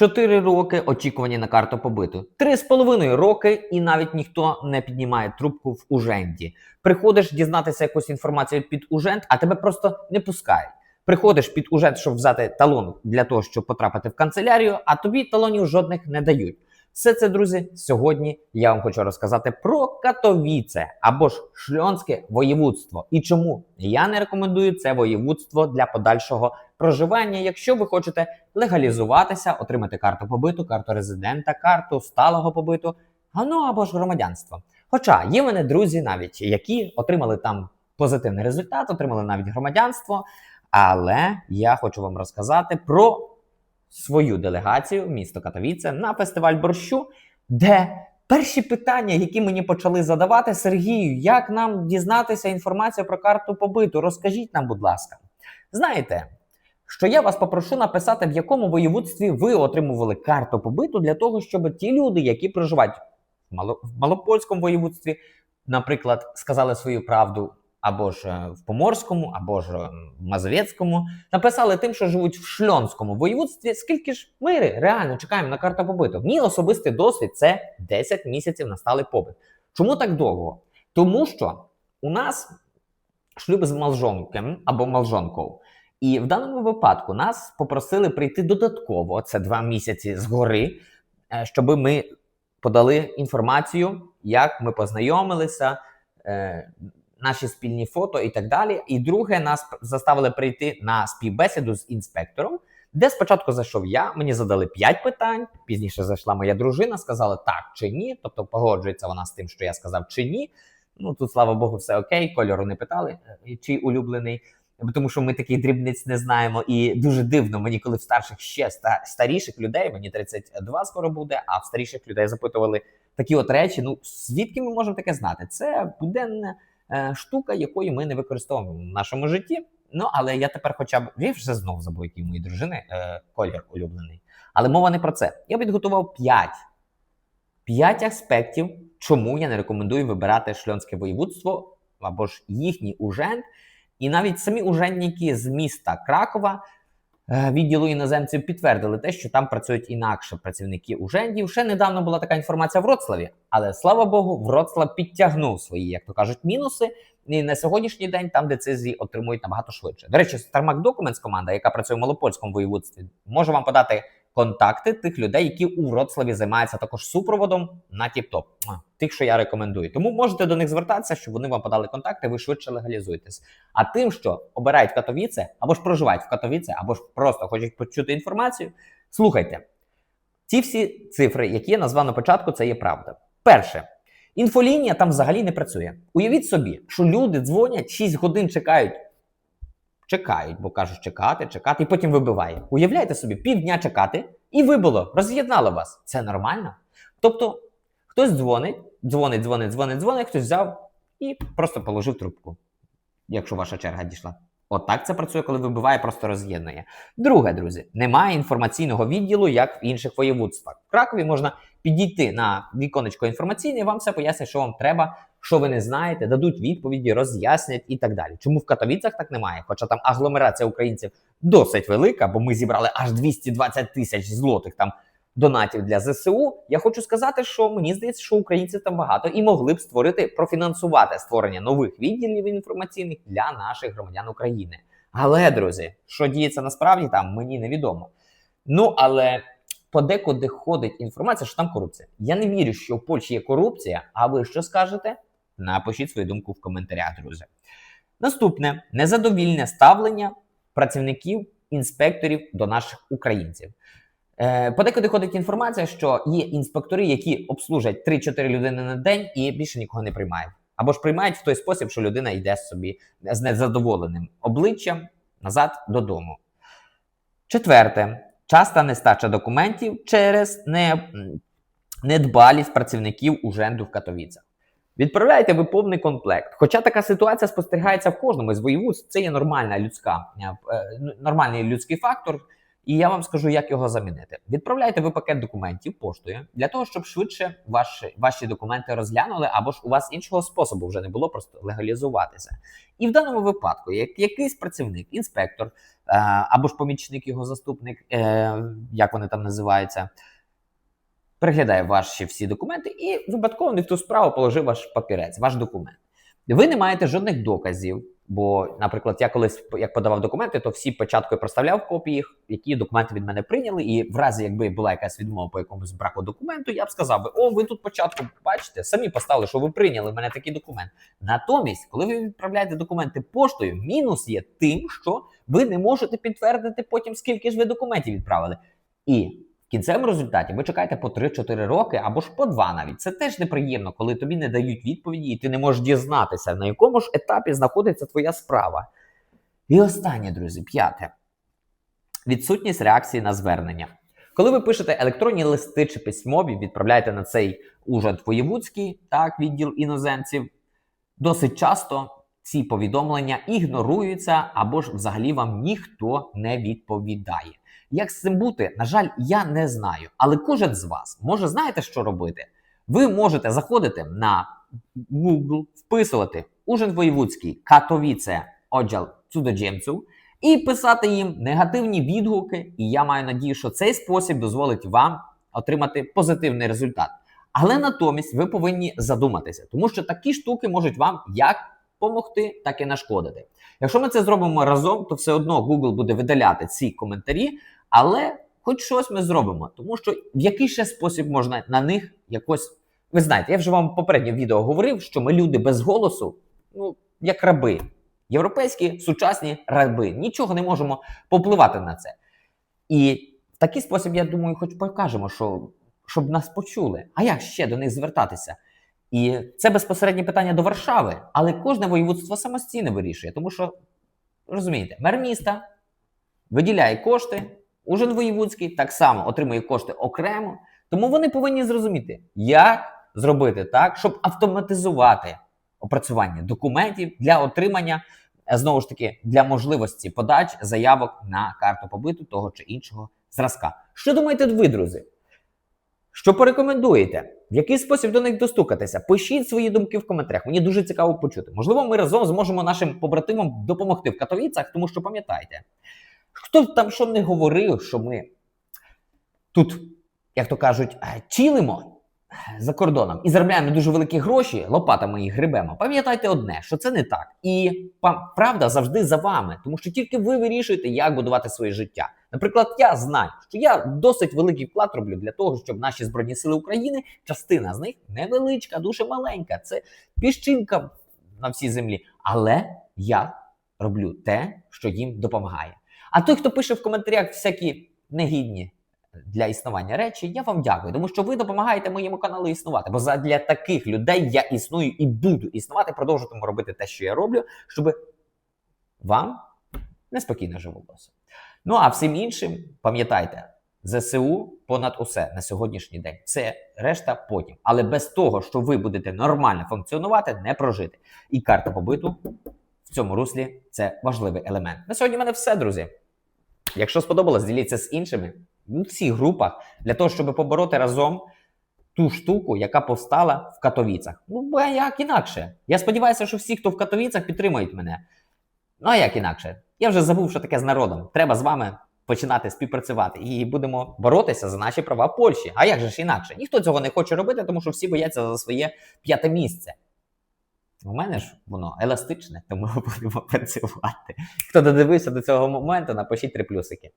4 роки очікування на карту побиту. 3,5 роки, і навіть ніхто не піднімає трубку в Уженді. Приходиш дізнатися якусь інформацію під Ужент, а тебе просто не пускають. Приходиш під Ужент, щоб взяти талон для того, щоб потрапити в канцелярію, а тобі талонів жодних не дають. Все це, друзі, сьогодні я вам хочу розказати про Катовіце або ж Шльонське воєводство. І чому я не рекомендую це воєводство для подальшого проживання, якщо ви хочете легалізуватися, отримати карту побиту, карту резидента, карту сталого побиту, ну або ж громадянство. Хоча є в мене друзі, навіть які отримали там позитивний результат, отримали навіть громадянство. Але я хочу вам розказати про свою делегацію місто Катовіце на фестиваль борщу, де перші питання, які мені почали задавати Сергію, як нам дізнатися інформацію про карту побиту? Розкажіть нам, будь ласка. Знаєте, що я вас попрошу написати, в якому воєводстві ви отримували карту побиту для того, щоб ті люди, які проживають в Малопольському воєводстві, наприклад, сказали свою правду. Або ж е, в Поморському, або ж е, в Мазовецькому, написали тим, що живуть в Шльонському воєводстві, скільки ж ми реально чекаємо на карту побиту. Мій особистий досвід це 10 місяців на сталий побит. Чому так довго? Тому що у нас шлюб з малжонком або малжонкою. І в даному випадку нас попросили прийти додатково, це два місяці згори, е, щоб ми подали інформацію, як ми познайомилися, наші спільні фото і так далі. І друге, нас заставили прийти на співбесіду з інспектором, де спочатку зайшов я, мені задали 5 питань. Пізніше зайшла моя дружина, сказала так чи ні. Тобто погоджується вона з тим, що я сказав чи ні. Ну тут, слава Богу, все окей, кольору не питали, е, чий улюблений. Тому що ми таких дрібниць не знаємо, і дуже дивно мені, коли в старших ще ста- старіших людей, мені 32 скоро буде, а в старіших людей запитували такі от речі. Ну звідки ми можемо таке знати? Це буденна е, штука, якої ми не використовуємо в нашому житті. Ну але я тепер, хоча б я вже знов забув, у моєї дружини е, колір улюблений. Але мова не про це. Я підготував 5 5 аспектів, чому я не рекомендую вибирати шльонське воєводство або ж їхній ужент. І навіть самі уженники з міста Кракова е, відділу іноземців підтвердили те, що там працюють інакше працівники ужендів. Ще недавно була така інформація в Вроцлаві, але слава Богу, Вроцлав підтягнув свої, як то кажуть, мінуси. І на сьогоднішній день там децизії отримують набагато швидше. До речі, Starmac Documents команда, яка працює в Малопольському воєводстві, може вам подати контакти тих людей, які у Вроцлаві займаються також супроводом на тіп-топ. Тих, що я рекомендую. Тому можете до них звертатися, щоб вони вам подали контакти, ви швидше легалізуєтесь. А тим, що обирають Катовіце, або ж проживають в Катовіце, або ж просто хочуть почути інформацію, слухайте. Ці всі цифри, які я назвав на початку, це є правда. Перше, інфолінія там взагалі не працює. Уявіть собі, що люди дзвонять 6 годин чекають. Чекають, бо кажуть, чекати, чекати, і потім вибиває. Уявляєте собі, півдня чекати, і вибило, роз'єднало вас. Це нормально? Тобто, хтось дзвонить, дзвонить, дзвонить, дзвонить, дзвонить, хтось взяв і просто положив трубку, якщо ваша черга дійшла. Отак це працює, коли вибиває, просто роз'єднує. Друге, друзі, немає інформаційного відділу, як в інших воєводствах. В Кракові можна підійти на віконечко інформаційне, вам все пояснять, що вам треба, що ви не знаєте, дадуть відповіді, роз'яснять і так далі. Чому в Катовіцях так немає? Хоча там агломерація українців досить велика, бо ми зібрали аж 220 тисяч злотих там донатів для ЗСУ. Я хочу сказати, що мені здається, що українців там багато і могли б створити профінансувати створення нових відділів інформаційних для наших громадян України. Але, друзі, що діється насправді там, мені невідомо. Ну але подекуди ходить інформація, що там корупція. Я не вірю, що в Польщі є корупція. А ви що скажете? Напишіть свою думку в коментарях, друзі. Наступне незадовільне ставлення працівників інспекторів до наших українців. Е, Подекуди ходить інформація, що є інспектори, які обслужать 3-4 людини на день і більше нікого не приймають. Або ж приймають в той спосіб, що людина йде собі з незадоволеним обличчям назад додому. Четверте, часта нестача документів через не, недбалість працівників уженду в Катовіцях. Відправляєте ви повний комплект. Хоча така ситуація спостерігається в кожному з воєводств, це є нормальна людська, е, е, нормальний людський фактор. І я вам скажу, як його замінити. Відправляйте ви пакет документів поштою для того, щоб швидше ваші, ваші документи розглянули, або ж у вас іншого способу вже не було просто легалізуватися. І в даному випадку, як якийсь працівник, інспектор е, або ж помічник, його заступник, е, як вони там називаються, переглядає ваші всі документи і випадково не в ту справу положив ваш папірець, ваш документ. Ви не маєте жодних доказів. Бо, наприклад, я колись як подавав документи, то всі печаткою проставляв копії, які документи від мене прийняли. І в разі, якби була якась відмова по якомусь браку документу, я б сказав би: о, ви тут початку бачите, самі поставили, що ви прийняли в мене такий документ. Натомість, коли ви відправляєте документи поштою, мінус є тим, що ви не можете підтвердити потім, скільки ж ви документів відправили. І в кінцевому результаті ви чекаєте по 3-4 роки або ж по 2 навіть. Це теж неприємно, коли тобі не дають відповіді, і ти не можеш дізнатися, на якому ж етапі знаходиться твоя справа. І останнє, друзі, п'яте. Відсутність реакції на звернення. Коли ви пишете електронні листи чи письмові, відправляєте на цей ужад воєвудський, так, відділ іноземців, досить часто ці повідомлення ігноруються або ж взагалі вам ніхто не відповідає. Як з цим бути, на жаль, я не знаю. Але кожен з вас може знаєте, що робити? Ви можете заходити на Google, вписувати Ужин Воєвудський Катовіце Оджал Цудоджемців і писати їм негативні відгуки. І я маю надію, що цей спосіб дозволить вам отримати позитивний результат. Але натомість ви повинні задуматися, тому що такі штуки можуть вам як допомогти, так і нашкодити. Якщо ми це зробимо разом, то все одно Google буде видаляти ці коментарі, але хоч щось ми зробимо, тому що в який ще спосіб можна на них якось. Ви знаєте, я вже вам в попередньому відео говорив, що ми люди без голосу, ну, як раби. Європейські сучасні раби. Нічого не можемо попливати на це. І в такий спосіб, я думаю, хоч покажемо, що, щоб нас почули. А як ще до них звертатися? І це безпосереднє питання до Варшави, але кожне воєводство самостійно вирішує, тому що, розумієте, мер міста виділяє кошти, Ужин Воєвудський так само отримує кошти окремо. Тому вони повинні зрозуміти, як зробити так, щоб автоматизувати опрацювання документів для отримання, е, знову ж таки, для можливості подач заявок на карту побиту того чи іншого зразка. Що думаєте ви, друзі? Що порекомендуєте? В який спосіб до них достукатися? Пишіть свої думки в коментарях. Мені дуже цікаво почути. Можливо, ми разом зможемо нашим побратимам допомогти в Катовіцях, тому що пам'ятайте, хто там що не говорив, що ми тут, як то кажуть, е, за кордоном і заробляємо дуже великі гроші, лопатами їх грибемо. Пам'ятайте одне, що це не так. І правда завжди за вами, тому що тільки ви вирішуєте, як будувати своє життя. Наприклад, я знаю, що я досить великий вклад роблю для того, щоб наші збройні сили України, частина з них невеличка, дуже маленька. Це піщинка на всій землі. Але я роблю те, що їм допомагає. А той, хто пише в коментарях всякі негідні для існування речі, я вам дякую, тому що ви допомагаєте моєму каналу існувати. Бо задля таких людей я існую і буду існувати, продовжуватиму робити те, що я роблю, щоб вам неспокійно жилося. Ну а всім іншим, пам'ятайте, ЗСУ понад усе на сьогоднішній день. Це решта потім. Але без того, що ви будете нормально функціонувати, не прожити. І карта побиту в цьому руслі це важливий елемент. На сьогодні в мене все, друзі. Якщо сподобалось, діліться з іншими у всіх групах для того, щоб побороти разом ту штуку, яка повстала в Катовіцях. Ну, бо як інакше. Я сподіваюся, що всі, хто в Катовіцях, підтримують мене. Ну а як інакше? Я вже забув, що таке з народом. Треба з вами починати співпрацювати і будемо боротися за наші права в Польщі. А як же ж інакше? Ніхто цього не хоче робити, тому що всі бояться за своє п'яте місце. У мене ж воно еластичне, тому будемо працювати. Хто додивився до цього моменту, напишіть три плюсики.